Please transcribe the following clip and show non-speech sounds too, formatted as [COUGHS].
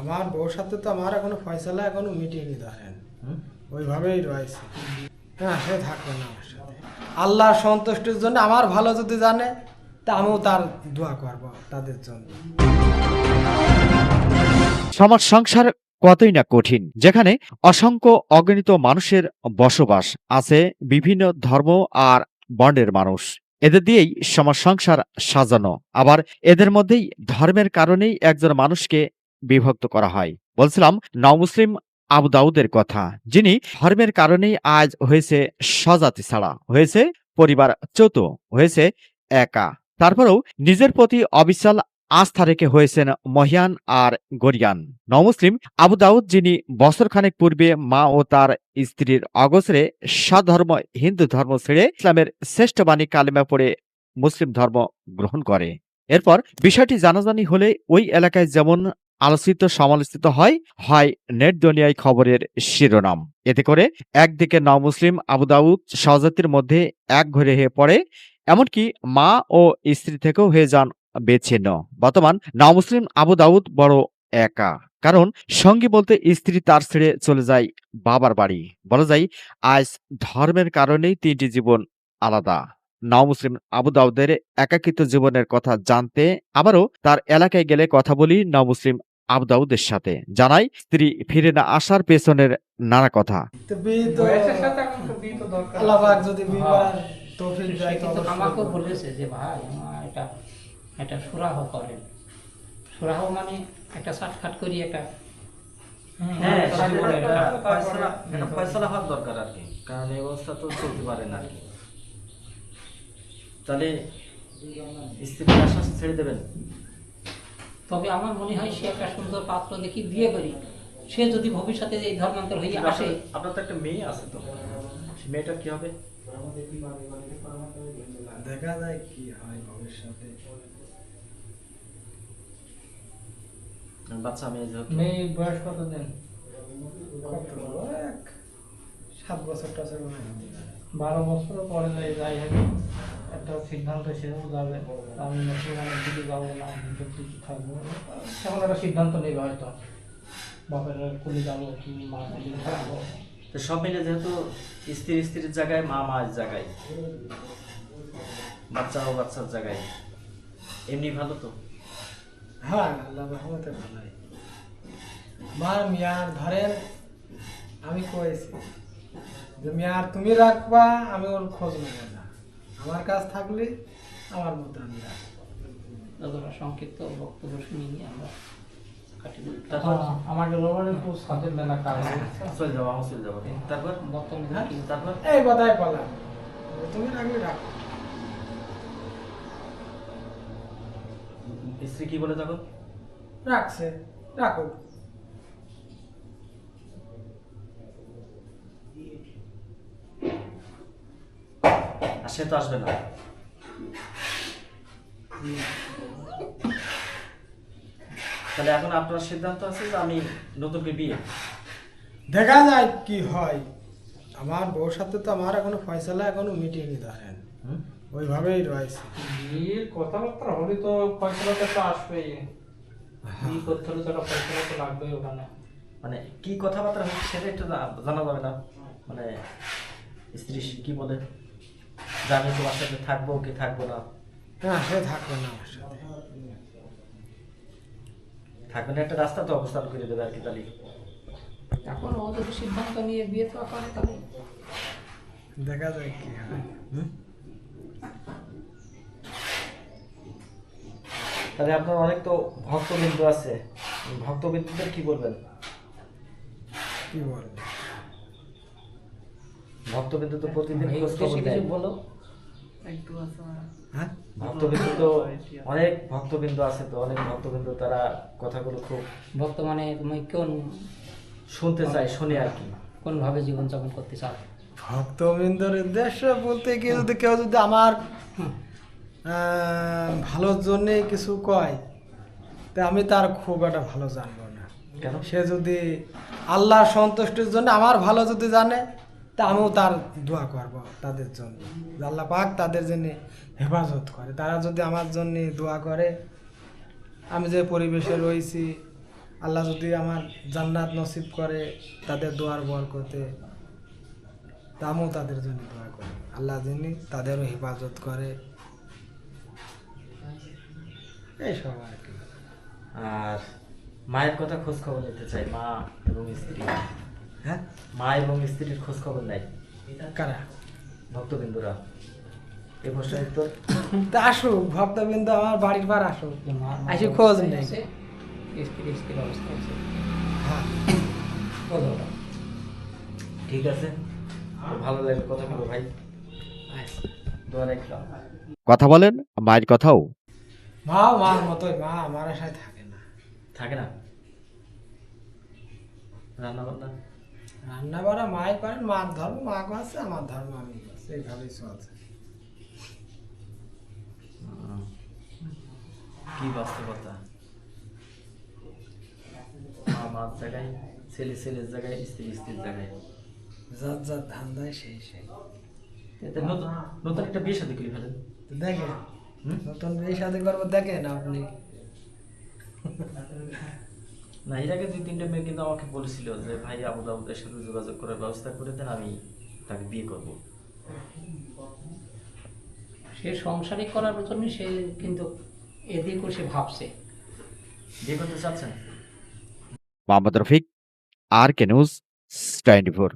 আমার বউর সাথে তো আমার এখনও ফয়সালা এখনও মিটিয়ে ধরেন। ওইভাবেই রয়েছে। হ্যাঁ সে থাকবে না আমার সাথে। আল্লাহর সন্তুষ্টির জন্য আমার ভালো যদি জানে, তা আমিও তার দোয়া করব তাদের জন্য। সমাজ সংসার কতই না কঠিন, যেখানে অসংখ্য অগণিত মানুষের বসবাস আছে, বিভিন্ন ধর্ম আর বর্ণের মানুষ। এদের দিয়েই সমাজ সংসার সাজানো। আবার এদের মধ্যেই ধর্মের কারণেই একজন মানুষকে বিভক্ত করা হয়। বলছিলাম নমুসলিম আবু দাউদের কথা, যিনি ধর্মের কারণেই আজ হয়েছে স্বজাতি ছাড়া, হয়েছে পরিবার চ্যুত, হয়েছে একা। তারপরেও নিজের প্রতি অবিচল আস্থা রেখে হয়েছেন মহিয়ান আর গরিয়ান। নমুসলিম আবু দাউদ, যিনি বছরখানেক পূর্বে মা ও তার স্ত্রীর অগসরে সধর্ম হিন্দু ধর্ম ছেড়ে ইসলামের শ্রেষ্ঠ বাণী কালেমা পড়ে মুসলিম ধর্ম গ্রহণ করে। এরপর বিষয়টি জানাজানি হলে ওই এলাকায় যেমন আলোচিত, সমালোচিত হয় হয় নেট দুনিয়ায় খবরের শিরোনাম। এতে করে একদিকে নমুসলিম আবু দাউদ স্বজাতির মধ্যে এক ঘরে হয়ে পড়ে, এমনকি মা ও স্ত্রী থেকেও হয়ে যান বেছিন্ন বর্তমান নমুসলিম আবু দাউদ বড় একা, কারণ সঙ্গী বলতে স্ত্রী তার ছেড়ে চলে যায় বাবার বাড়ি। বলা যায়, আজ ধর্মের কারণেই তিনটি জীবন আলাদা। নমুসলিম আবু দাউদের একাকিত্ব জীবনের কথা জানতে, আবারও তার এলাকায় গেলে কথা বলি নমুসলিম আবু দাউদের সাথে জানাই স্ত্রী ফিরে না আসার পেছনের নানা কথা। হ্যাঁ। বলেছে যে ভাই এটা সুরাহ করেন। সুরাহ মানে একটা করি হ্যাঁ একটা ফয়সালা হওয়ার দরকার আর কি। কারণ এই অবস্থা তো চলতে পারে না আর কি। তাহলে স্ত্রীর আশ্বাস ছেড়ে দেবেন। তবে আমার মনে হয় সে একটা সুন্দর পাত্র দেখি বিয়ে করি। সে যদি ভবিষ্যতে এই ধর্মান্তর হয়ে আসে আপনার- তো একটা মেয়ে আছে তো। সে মেয়েটার কি হবে? দেখা যায় কি হয় ভবিষ্যতে। বাচ্চা মেয়ে যেহেতু। মেয়ে বয়স কত? দিন সাত বছর টাছর মনে হয়। বারো বছর পরে যাই যাই হোক। একটা সিদ্ধান্ত সেও যাবে আমি মুসলমানের দিকে যাব না হিন্দুর দিকে থাকব। এখন একটা সিদ্ধান্ত নেবে হয়তো। বাপের কুলি যাব কি মা কুলি থাকব। তো সব মিলে যেহেতু স্ত্রী স্ত্রীর জায়গায় মা মার জায়গায় বাচ্চা ও বাচ্চার জায়গায় এমনি ভালো তো? হ্যাঁ আল্লাহ রহমতে ভালোই। আমার মিয়ার ধরেন আমি কয়েছি যে মিয়ার তুমি রাখবা আমি ওর খোঁজ নেব। না আমার কাছ থাকলে আমার মতো আমি রাখব। যতটা সংক্ষিপ্ত বক্তব্য শুনি নিয়ে আমরা এই কথাই বললাম। যে তুমি রাখলে রাখো স্ত্রী কি বলে তখন? রাখছে রাখো আর সে তো আসবে না। তাহলে এখন আপনার সিদ্ধান্ত আছে যে আমি নতুন করে বিয়ে দেখা যায় কি হয়। আমার বউর সাথে তো আমার এখনও ফয়সালা এখনও মিটিয়ে ধরেন। হুম? ওইভাবেই রয়েছে। বিয়ের কথাবার্তা হলে তো ফয়সলাটা তো আসবেই। বিয়ে করতে হলে তো একটা ফয়সলা তো লাগবেই ওখানে। মানে কি কথাবার্তা হচ্ছে সেটা একটু জানা যাবে না। মানে স্ত্রী কি বলে? যে আমি তোমার সাথে থাকব কি থাকব না। হ্যাঁ সে থাকবে না আমার সাথে। থাকবে না একটা রাস্তা তো অবস্থান করে দেবে আর কি তাহলে। এখন ও যদি সিদ্ধান্ত নিয়ে বিয়ে তো করে তাহলে। দেখা যায় কি তাহলে আপনার অনেক তো ভক্তবিন্দু আছে। ভক্তবিন্দুদের কি বলবেন? কি বলব ভক্তবিন্দু তো প্রতিদিন এই খোঁজ খবর দেয়। বলো। হ্যাঁ? ভক্তবিন্দু তো অনেক ভক্তবিন্দু আছে তো অনেক ভক্তবিন্দু তারা কথাগুলো খুব বর্তমানে তুমি কোন শুনতে চাই শুনে আর কি। কোন ভাবে জীবনযাপন করতে চাও? ভক্তবৃন্দর উদ্দেশ্য বলতে কি যদি কেউ যদি আমার ভালোর জন্যে কিছু কয় তা আমি তার খুব একটা ভালো জানব না। কেন? সে যদি আল্লাহ সন্তুষ্টির জন্য আমার ভালো যদি জানে তা আমিও তার দোয়া করব তাদের জন্য। আল্লাহ পাক তাদের জন্য হেফাজত করে। তারা যদি আমার জন্য দোয়া করে, আমি যে পরিবেশে রয়েছি, আল্লাহ যদি আমার জান্নাত নসিব করে তাদের দোয়ার বর করতে তা আমিও তাদের জন্য দোয়া করি। আল্লাহ যিনি তাদেরও হেফাজত করে। এইসব আর কি। আর মায়ের কথা খোঁজ খবর নিতে চাই, মা এবং স্ত্রী। হ্যাঁ? মা এবং স্ত্রীর খোঁজ খবর নেয় কারা? ভক্তবিন্দুরা। এই প্রশ্নের উত্তর? [COUGHS] তা আসুক ভক্তবৃন্দ আমার বাড়ির বার আসুক। আসি খোঁজ নেই স্ত্রীর অবস্থা আছে। হ্যাঁ। [COUGHS] ঠিক আছে? ভালো লাগল কথা বলো ভাই। কথা বলেন মায়ের কথাও। মা মার মতোই মা আমার আশায় থাকে না। থাকে না? রান্না বান্না রান্না বাড়া মাই করেন মার ধর্ম মা আছে আমার ধর্ম আমি করছি। এইভাবেই চলছে। কি বাস্তবতা? মা মার জায়গায় ছেলে ছেলের জায়গায় স্ত্রী স্ত্রীর জায়গায় যার যার ধান্দায় সেই সেই। নতুন নতুন একটা বিয়ে করে ফেলেন। দেখেন নতুন বিয়ে শাদি করব দেখেন আপনি। না এর আগে দুই তিনটে মেয়ে কিন্তু আমাকে বলেছিল যে ভাই আবু দাবুদের সাথে যোগাযোগ করার ব্যবস্থা করে দেন আমি তাকে বিয়ে করব। সে সংসারিক করার জন্য সে কিন্তু এদিকেও সে ভাবছে। বিয়ে করতে চাচ্ছেন? Mohammad Rafiq R K news twenty four.